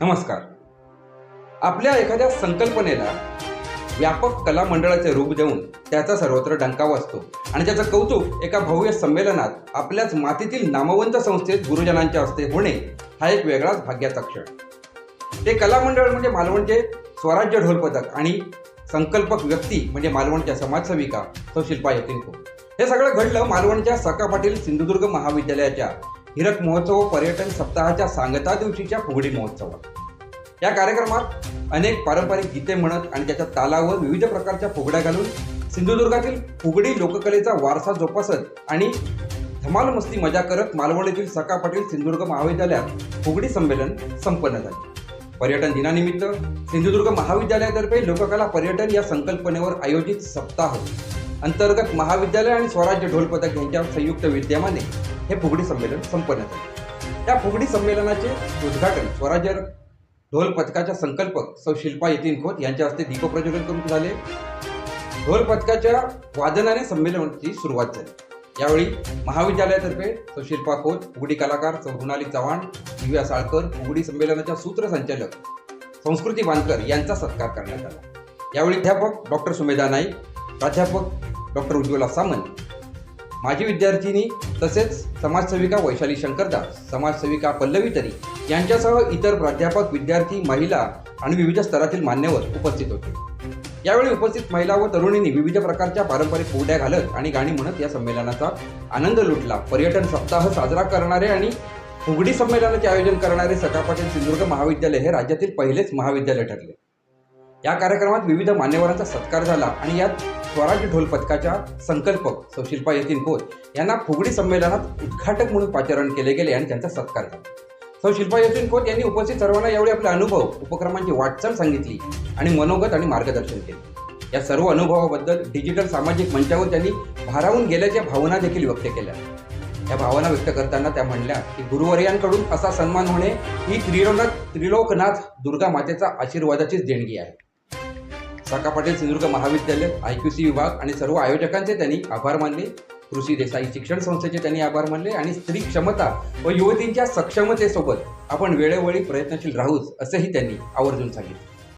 नमस्कार. आपल्या एखाद्या संकल्पनेला व्यापक कला मंडळाचे रूप देऊन त्याचा सर्वत्र डंका असतो आणि त्याचं कौतुक एका भव्य संमेलनात आपल्याच मातीतील नामवंत संस्थेत गुरुजनांच्या हस्ते होणे हा एक वेगळाच भाग्याचा क्षण. ते कला मंडळ म्हणजे मालवणचे स्वराज्य ढोल पथक आणि संकल्पक व्यक्ती म्हणजे मालवणच्या समाजसेविका सौ शिल्पा यतीनको हे सगळं घडलं मालवणच्या सका पाटील सिंधुदुर्ग महाविद्यालयाच्या हिरक महोत्सव व पर्यटन सप्ताहाच्या सांगता दिवशीच्या फुगडी महोत्सवात या कार्यक्रमात अनेक पारंपरिक गीते म्हणत आणि त्याच्या तालावर विविध प्रकारच्या फुगड्या घालून सिंधुदुर्गातील फुगडी लोककलेचा वारसा जोपासत आणि धमाल मस्ती मजा करत मालवणीतील सका पाटील सिंधुदुर्ग महाविद्यालयात फुगडी संमेलन संपन्न झाले. पर्यटन दिनानिमित्त सिंधुदुर्ग महाविद्यालयातर्फे लोककला पर्यटन या संकल्पनेवर आयोजित सप्ताह. अंतर्गत महाविद्यालय आणि स्वराज्य ढोल पथक यांच्या संयुक्त विद्यमाने हे फुगडी संमेलन संपन्न झाले या फुगडी संमेलनाचे उद्घाटन स्वराज्य ढोल पथकाच्या संकल्पक सौ शिल्पा यतीन खोत यांच्या हस्ते दीपप्रज्वलन करून झाले. ढोल पथकाच्या वादनाने संमेलनाची सुरुवात झाली. यावेळी महाविद्यालयातर्फे सौ शिल्पा खोत फुगडी कलाकार सौ मृणाली चव्हाण दिव्या साळकर फुगडी संमेलनाच्या सूत्रसंचालक संस्कृती बांधकर यांचा सत्कार करण्यात आला. यावेळी अध्यापक डॉक्टर सुमेधा नाईक प्राध्यापक डॉक्टर उज्ज्वला सामंत माजी विद्यार्थिनी तसेच समाजसेविका वैशाली शंकरदास समाजसेविका पल्लवी तरी यांच्यासह इतर प्राध्यापक विद्यार्थी महिला आणि विविध स्तरातील मान्यवर उपस्थित होते. यावेळी उपस्थित महिला व तरुणींनी विविध प्रकारच्या पारंपरिक कोड्या घालत आणि गाणी म्हणत या संमेलनाचा आनंद लुटला. पर्यटन सप्ताह साजरा करणारे आणि फुगडी संमेलनाचे आयोजन करणारे सका पाटील सिंधुदुर्ग महाविद्यालय हे राज्यातील पहिलेच महाविद्यालय ठरले. या कार्यक्रमात विविध मान्यवरांचा सत्कार झाला आणि यात स्वराज्य ढोल पथकाच्या संकल्पक सौ शिल्पा यतीन खोत यांना फुगडी संमेलनात उद्घाटक म्हणून पाचारण केले गेले आणि त्यांचा सत्कार झाला. सौ शिल्पा यतीन खोत यांनी उपस्थित सर्वांना यावेळी आपले अनुभव उपक्रमांची वाटचाल सांगितली आणि मनोगत आणि मार्गदर्शन केले. या सर्व अनुभवाबद्दल डिजिटल सामाजिक मंचावर त्यांनी भारावून गेल्याच्या भावना देखील व्यक्त केल्या. या भावना व्यक्त करताना त्या म्हणल्या की गुरुवर्यांकडून असा सन्मान होणे ही त्रिलोनाथ त्रिलोकनाथ दुर्गा मातेचा आशीर्वादाचीच देणगी आहे. साका पाटील सिंधुदुर्ग महाविद्यालय आय क्यू सी विभाग आणि सर्व आयोजकांचे त्यांनी आभार मानले. कृषी देसाई शिक्षण संस्थेचे त्यांनी आभार मानले आणि स्त्री क्षमता व युवतींच्या सक्षमतेसोबत आपण वेळोवेळी प्रयत्नशील राहूच असेही त्यांनी आवर्जून सांगितले.